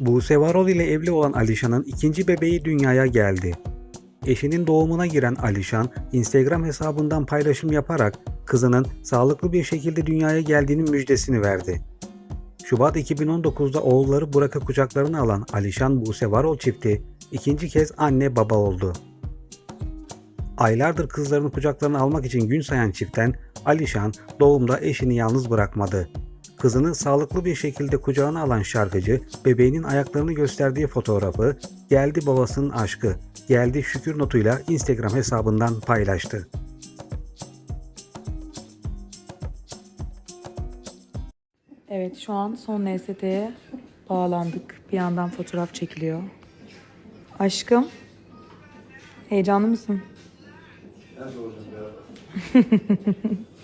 Buse Varol ile evli olan Alişan'ın ikinci bebeği dünyaya geldi. Eşinin doğumuna giren Alişan, Instagram hesabından paylaşım yaparak kızının sağlıklı bir şekilde dünyaya geldiğinin müjdesini verdi. Şubat 2019'da oğulları Burak'ı kucaklarına alan Alişan Buse Varol çifti ikinci kez anne baba oldu. Aylardır kızlarını kucaklarına almak için gün sayan çiftten Alişan doğumda eşini yalnız bırakmadı. Kızını sağlıklı bir şekilde kucağına alan şarkıcı bebeğinin ayaklarını gösterdiği fotoğrafı geldi babasının aşkı, geldi şükür notuyla Instagram hesabından paylaştı. Evet şu an son NST'ye bağlandık. Bir yandan fotoğraf çekiliyor. Aşkım. Heyecanlı mısın?